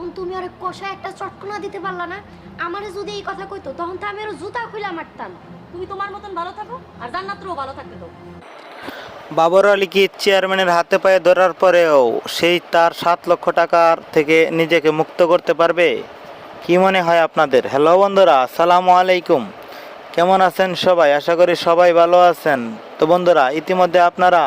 তখন তুমি আরে কষায় একটা চটকনা দিতে পারলা না। আমারে যদি এই কথা কইতো, তখন তো আমি আরও জুতা খুলে মারতাম। তুমি তোমার মতন ভালো থাকো, আর জান্নাতও ভালো থাকতে দাও। বাবর আলীকে চেয়ারম্যানের হাতে পায়ে ধরার পরেও সেই তার সাত লক্ষ টাকার থেকে নিজেকে মুক্ত করতে পারবে? কি মনে হয় আপনাদের? হ্যালো বন্ধুরা, আসসালামু আলাইকুম। কেমন আছেন সবাই? আশা করি সবাই ভালো আছেন। তো বন্ধুরা, ইতিমধ্যে আপনারা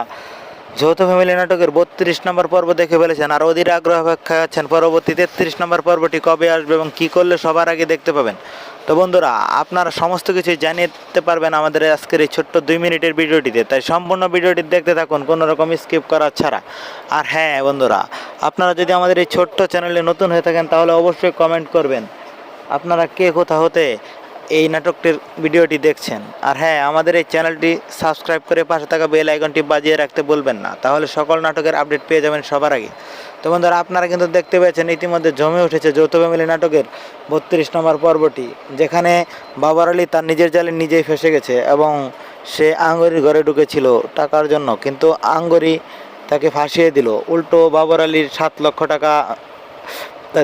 যৌথ ফ্যামিলি নাটকের বত্রিশ নম্বর পর্ব দেখে ফেলেছেন আর অধীর আগ্রহ অপেক্ষায় আছেন পরবর্তী তেত্রিশ নম্বর পর্বটি কবে আসবে এবং কি করলে সবার আগে দেখতে পাবেন। তো বন্ধুরা, আপনারা সমস্ত কিছু জানিয়ে পারবেন আমাদের আজকের এই ছোট্ট দুই মিনিটের ভিডিওটিতে। তাই সম্পূর্ণ ভিডিওটি দেখতে থাকুন, কোনো রকম স্কিপ করা ছাড়া। আর হ্যাঁ বন্ধুরা, আপনারা যদি আমাদের এই ছোট্ট চ্যানেলে নতুন হয়ে থাকেন, তাহলে অবশ্যই কমেন্ট করবেন। আপনারা কে, কোথা, হতে এই নাটকটির ভিডিওটি দেখছেন। আর হ্যাঁ আমাদের এই চ্যানেলটি সাবস্ক্রাইব করে পাশে থাকা বেল আইকনটি বাজিয়ে রাখতে বলবেন না। তাহলে সকল নাটকের আপডেট পেয়ে যাবেন সবার আগে। তো বন্ধুরা, আপনারা কিন্তু দেখতে পেয়েছেন, ইতিমধ্যে জমে উঠেছে যৌথ ফ্যামিলি নাটকের বত্রিশ নম্বর পর্বটি, যেখানে বাবার আলী তার নিজের জালে নিজেই ফেসে গেছে এবং সে আঙ্গরির ঘরে ঢুকেছিল টাকার জন্য। কিন্তু আঙ্গরি তাকে ফাঁসিয়ে দিল। উল্টো বাবার আলীর সাত লক্ষ টাকা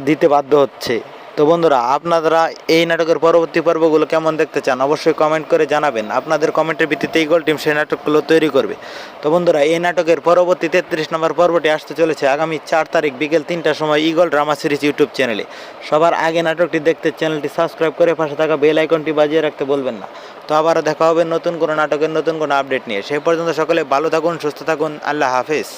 দিতে বাধ্য হচ্ছে। তো বন্ধুরা, আপনারা এই নাটকের পরবর্তী পর্বগুলো কেমন দেখতে চান অবশ্যই কমেন্ট করে জানাবেন। আপনাদের কমেন্টের ভিত্তিতে ইগল টিম সেই নাটকগুলো তৈরি করবে। তো বন্ধুরা, এই নাটকের পরবর্তী তেত্রিশ নম্বর পর্বটি আসতে চলেছে আগামী চার তারিখ বিকেল তিনটার সময় ইগল ড্রামা সিরিজ ইউটিউব চ্যানেলে সবার আগে নাটকটি দেখতে চ্যানেলটি সাবস্ক্রাইব করে পাশে থাকা বেল আইকনটি বাজিয়ে রাখতে বলবেন না। তো আবারও দেখা হবে নতুন কোনো নাটকের নতুন কোনো আপডেট নিয়ে। সেই পর্যন্ত সকলে ভালো থাকুন, সুস্থ থাকুন, আল্লাহ হাফেজ।